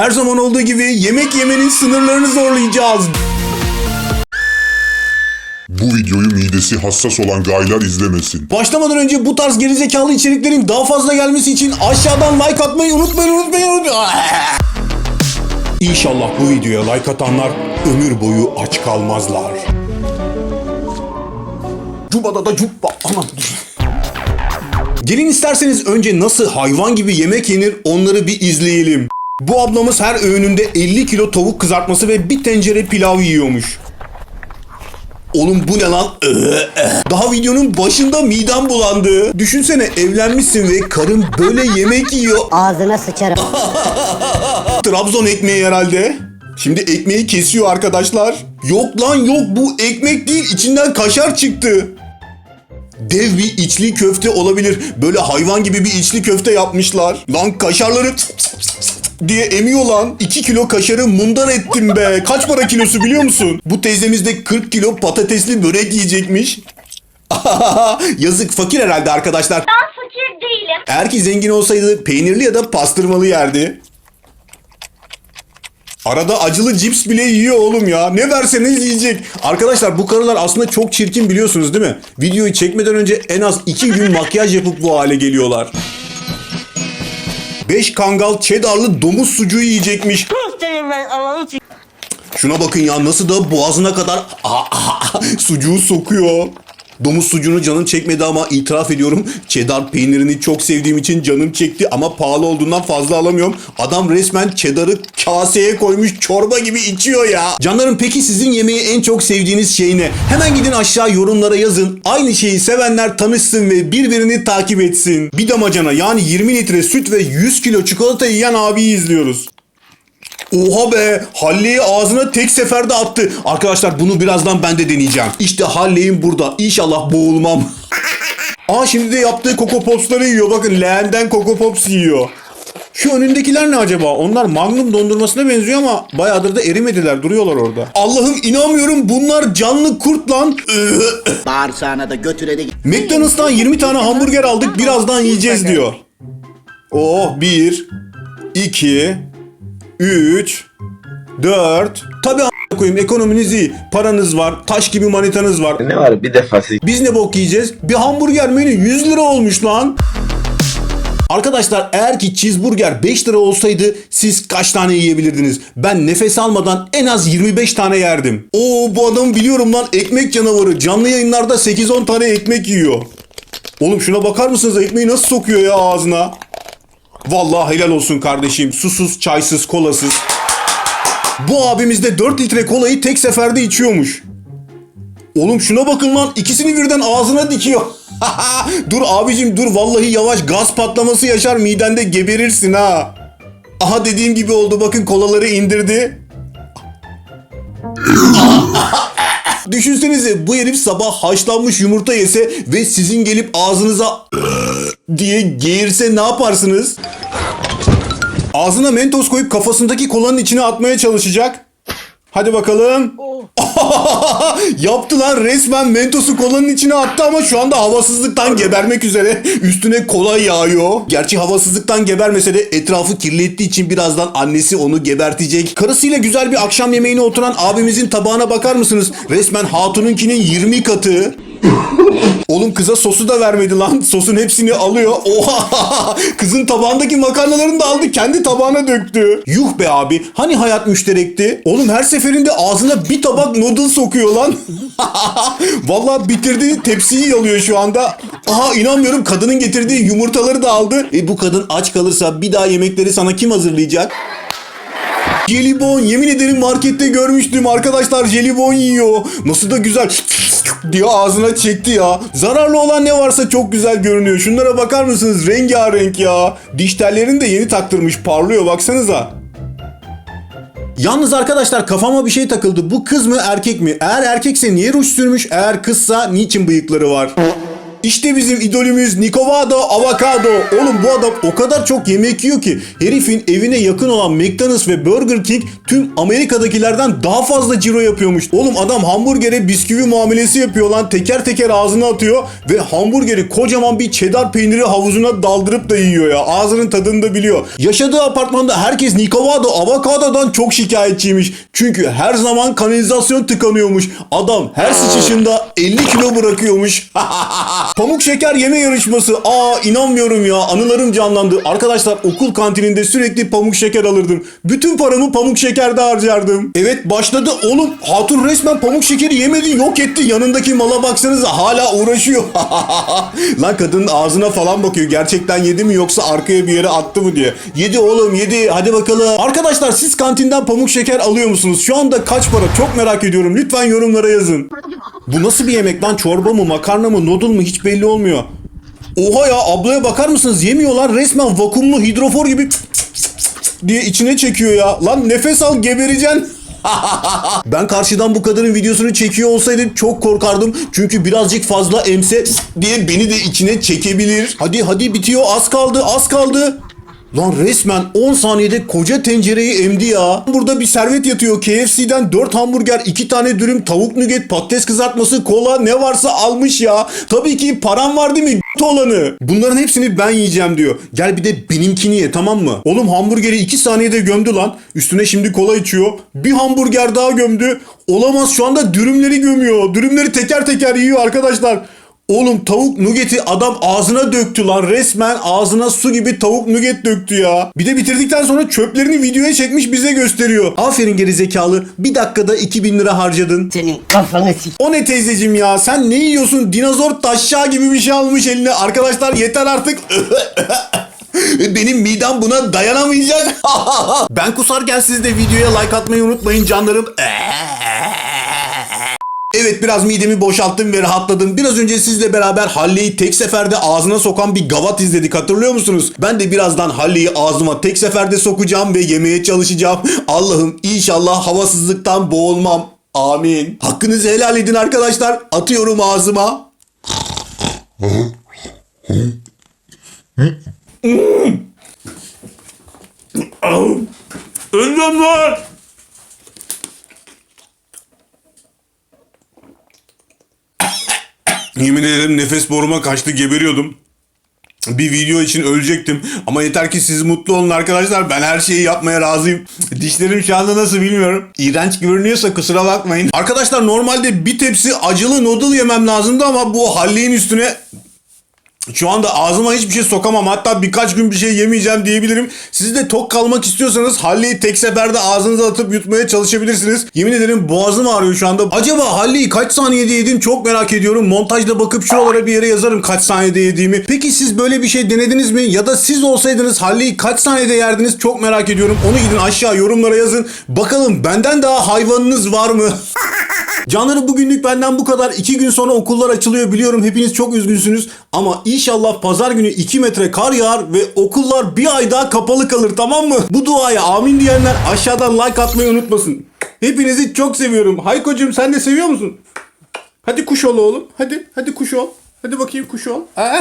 Her zaman olduğu gibi yemek yemenin sınırlarını zorlayacağız. Bu videoyu midesi hassas olan gaylar izlemesin. Başlamadan önce bu tarz gerizekalı içeriklerin daha fazla gelmesi için aşağıdan like atmayı unutmayın unutmayın unutmayın. İnşallah bu videoya like atanlar ömür boyu aç kalmazlar. Cubada da cubba. Aman. Gelin isterseniz önce nasıl hayvan gibi yemek yenir onları bir izleyelim. Bu ablamız her öğününde 50 kilo tavuk kızartması ve bir tencere pilav yiyormuş. Oğlum bu ne lan? Daha videonun başında midem bulandı. Düşünsene evlenmişsin ve karın böyle yemek yiyor. Ağzına sıçarım. Trabzon ekmeği herhalde. Şimdi ekmeği kesiyor arkadaşlar. Yok lan yok bu ekmek değil içinden kaşar çıktı. Dev bir içli köfte olabilir. Böyle hayvan gibi bir içli köfte yapmışlar. Lan kaşarları diye emiyor lan. 2 kilo kaşarı mundar ettim be. Kaç para kilosu biliyor musun? Bu teyzemiz de 40 kilo patatesli börek yiyecekmiş. Yazık fakir herhalde arkadaşlar. Ben fakir değilim. Eğer ki zengin olsaydı peynirli ya da pastırmalı yerdi. Arada acılı cips bile yiyor oğlum ya. Ne verseniz yiyecek. Arkadaşlar bu karılar aslında çok çirkin biliyorsunuz değil mi? Videoyu çekmeden önce en az 2 gün makyaj yapıp bu hale geliyorlar. 5 kangal cheddarlı domuz sucuğu yiyecekmiş. Şuna bakın ya nasıl da boğazına kadar sucuğu sokuyor. Domuz sucuğunu canım çekmedi ama itiraf ediyorum cheddar peynirini çok sevdiğim için canım çekti ama pahalı olduğundan fazla alamıyorum. Adam resmen cheddar'ı kaseye koymuş çorba gibi içiyor ya. Canlarım peki sizin yemeği en çok sevdiğiniz şey ne? Hemen gidin aşağı yorumlara yazın. Aynı şeyi sevenler tanışsın ve birbirini takip etsin. Bir damacana yani 20 litre süt ve 100 kilo çikolata yiyen abiyi izliyoruz. Oha be Halley'i ağzına tek seferde attı. Arkadaşlar bunu birazdan ben de deneyeceğim. İşte Halley'im burada. İnşallah boğulmam. Aa şimdi de yaptığı Coco Pops'ları yiyor. Bakın leğenden Coco Pops yiyor. Şu önündekiler ne acaba? Onlar Magnum dondurmasına benziyor ama bayağıdır da erimediler. Duruyorlar orada. Allah'ım inanmıyorum. Bunlar canlı kurt lan. Bağırsağına da götüre de McDonald's'tan 20 tane hamburger aldık. Birazdan yiyeceğiz diyor. Oh 1 2 3 4 Tabii a**a koyayım ekonominiz iyi. Paranız var. Taş gibi manitanız var. Ne var bir defası Biz ne bok yiyeceğiz? Bir hamburger menü 100 lira olmuş lan. Arkadaşlar eğer ki cheeseburger 5 lira olsaydı siz kaç tane yiyebilirdiniz? Ben nefes almadan en az 25 tane yerdim. Oo bu adamı biliyorum lan ekmek canavarı. Canlı yayınlarda 8-10 tane ekmek yiyor. Oğlum şuna bakar mısınız ekmeği nasıl sokuyor ya ağzına? Vallahi helal olsun kardeşim. Susuz, çaysız, kolasız. Bu abimiz de 4 litre kolayı tek seferde içiyormuş. Oğlum şuna bakın lan ikisini birden ağzına dikiyor. dur abicim dur vallahi yavaş gaz patlaması yaşar midende geberirsin ha. Aha dediğim gibi oldu bakın kolaları indirdi. Düşünsenize bu herif sabah haşlanmış yumurta yese ve sizin gelip ağzınıza diye geğirse ne yaparsınız? Ağzına mentos koyup kafasındaki kolanın içine atmaya çalışacak. Hadi bakalım. Yaptı lan resmen mentosu kolanın içine attı ama şu anda havasızlıktan gebermek üzere. Üstüne kola yağıyor. Gerçi havasızlıktan gebermese de etrafı kirlettiği için birazdan annesi onu gebertecek. Karısıyla güzel bir akşam yemeğine oturan abimizin tabağına bakar mısınız? Resmen hatununkinin 20 katı. Oğlum kıza sosu da vermedi lan. Sosun hepsini alıyor. Oha! Kızın tabağındaki makarnalarını da aldı. Kendi tabağına döktü. Yuh be abi. Hani hayat müşterekti? Oğlum her seferinde ağzına bir tabak noodle sokuyor lan. Vallahi bitirdi. Tepsiyi yalıyor şu anda. Aha inanmıyorum. Kadının getirdiği yumurtaları da aldı. E bu kadın aç kalırsa bir daha yemekleri sana kim hazırlayacak? Jelibon yemin ederim markette görmüştüm arkadaşlar jelibon yiyor. Nasıl da güzel diye ağzına çekti ya. Zararlı olan ne varsa çok güzel görünüyor. Şunlara bakar mısınız? Rengarenk ya. Diş tellerini de yeni taktırmış parlıyor baksanıza. Yalnız arkadaşlar kafama bir şey takıldı. Bu kız mı erkek mi? Eğer erkekse niye ruj sürmüş? Eğer kızsa niçin bıyıkları var? İşte bizim idolümüz Nicovado Avocado. Oğlum bu adam o kadar çok yemek yiyor ki herifin evine yakın olan McDonald's ve Burger King tüm Amerika'dakilerden daha fazla ciro yapıyormuş. Oğlum adam hamburgere bisküvi muamelesi yapıyor lan. Teker teker ağzına atıyor ve hamburgeri kocaman bir cheddar peyniri havuzuna daldırıp da yiyor ya. Ağzının tadını da biliyor. Yaşadığı apartmanda herkes Nicovado Avocado'dan çok şikayetçiymiş. Çünkü her zaman kanalizasyon tıkanıyormuş. Adam her sıçışında 50 kilo bırakıyormuş. Pamuk şeker yeme yarışması. Aa inanmıyorum ya. Anılarım canlandı. Arkadaşlar okul kantininde sürekli pamuk şeker alırdım. Bütün paramı pamuk şekerde harcardım. Evet başladı. Oğlum hatun resmen pamuk şekeri yemedi yok etti. Yanındaki mala baksanıza hala uğraşıyor. Lan kadının ağzına falan bakıyor. Gerçekten yedi mi yoksa arkaya bir yere attı mı diye. Yedi oğlum yedi. Hadi bakalım. Arkadaşlar siz kantinden pamuk şeker alıyor musunuz? Şu anda kaç para? Çok merak ediyorum. Lütfen yorumlara yazın. Bu nasıl bir yemek lan? Çorba mı, makarna mı, noodle mu hiç belli olmuyor. Oha ya ablaya bakar mısınız? Yemiyorlar resmen vakumlu hidrofor gibi diye içine çekiyor ya. Lan nefes al gebereceksin. ben karşıdan bu kadının videosunu çekiyor olsaydım çok korkardım. Çünkü birazcık fazla emse diye beni de içine çekebilir. Hadi hadi bitiyor az kaldı az kaldı. Lan resmen 10 saniyede koca tencereyi emdi ya. Burada bir servet yatıyor. KFC'den 4 hamburger, 2 tane dürüm, tavuk nugget, patates kızartması, kola ne varsa almış ya. Tabii ki param var değil mi? Olanı. Bunların hepsini ben yiyeceğim diyor. Gel bir de benimkini ye tamam mı? Oğlum hamburgeri 2 saniyede gömdü lan. Üstüne şimdi kola içiyor. Bir hamburger daha gömdü. Olamaz şu anda dürümleri gömüyor. Dürümleri teker teker yiyor arkadaşlar. Oğlum tavuk nugeti adam ağzına döktü lan. Resmen ağzına su gibi tavuk nuget döktü ya. Bir de bitirdikten sonra çöplerini videoya çekmiş bize gösteriyor. Aferin geri zekalı. Bir dakikada 2000 lira harcadın. Senin kafanı sik. O ne teyzecim ya? Sen ne yiyorsun? Dinozor taşşağı gibi bir şey almış eline. Arkadaşlar yeter artık. Benim midem buna dayanamayacak. ben kusarken siz de videoya like atmayı unutmayın canlarım. Evet biraz midemi boşalttım ve rahatladım. Biraz önce sizle beraber Halley'i tek seferde ağzına sokan bir gavat izledik hatırlıyor musunuz? Ben de birazdan Halley'i ağzıma tek seferde sokacağım ve yemeye çalışacağım. Allah'ım inşallah havasızlıktan boğulmam. Amin. Hakkınızı helal edin arkadaşlar. Atıyorum ağzıma. Ölmem lan. Yemin ederim nefes boruma kaçtı geberiyordum. Bir video için ölecektim. Ama yeter ki siz mutlu olun arkadaşlar. Ben her şeyi yapmaya razıyım. Dişlerim şu anda nasıl bilmiyorum. İğrenç görünüyorsa kusura bakmayın. Arkadaşlar normalde bir tepsi acılı noodle yemem lazımdı ama bu Halley'in üstüne şu anda ağzıma hiçbir şey sokamam. Hatta birkaç gün bir şey yemeyeceğim diyebilirim. Siz de tok kalmak istiyorsanız Halley'i tek seferde ağzınıza atıp yutmaya çalışabilirsiniz. Yemin ederim boğazım ağrıyor şu anda. Acaba Halley'i kaç saniyede yedim çok merak ediyorum. Montajda bakıp şuralara bir yere yazarım kaç saniyede yediğimi. Peki siz böyle bir şey denediniz mi? Ya da siz olsaydınız Halley'i kaç saniyede yerdiniz çok merak ediyorum. Onu gidin aşağı yorumlara yazın. Bakalım benden daha hayvanınız var mı? Canları bugünlük benden bu kadar. İki gün sonra okullar açılıyor biliyorum hepiniz çok üzgünsünüz. Ama inşallah pazar günü 2 metre kar yağar ve okullar bir ay daha kapalı kalır tamam mı? Bu duaya amin diyenler aşağıdan like atmayı unutmasın. Hepinizi çok seviyorum. Haykocuğum sen de seviyor musun? Hadi kuş ol oğlum. Hadi hadi kuş ol. Hadi bakayım kuş ol. Aa,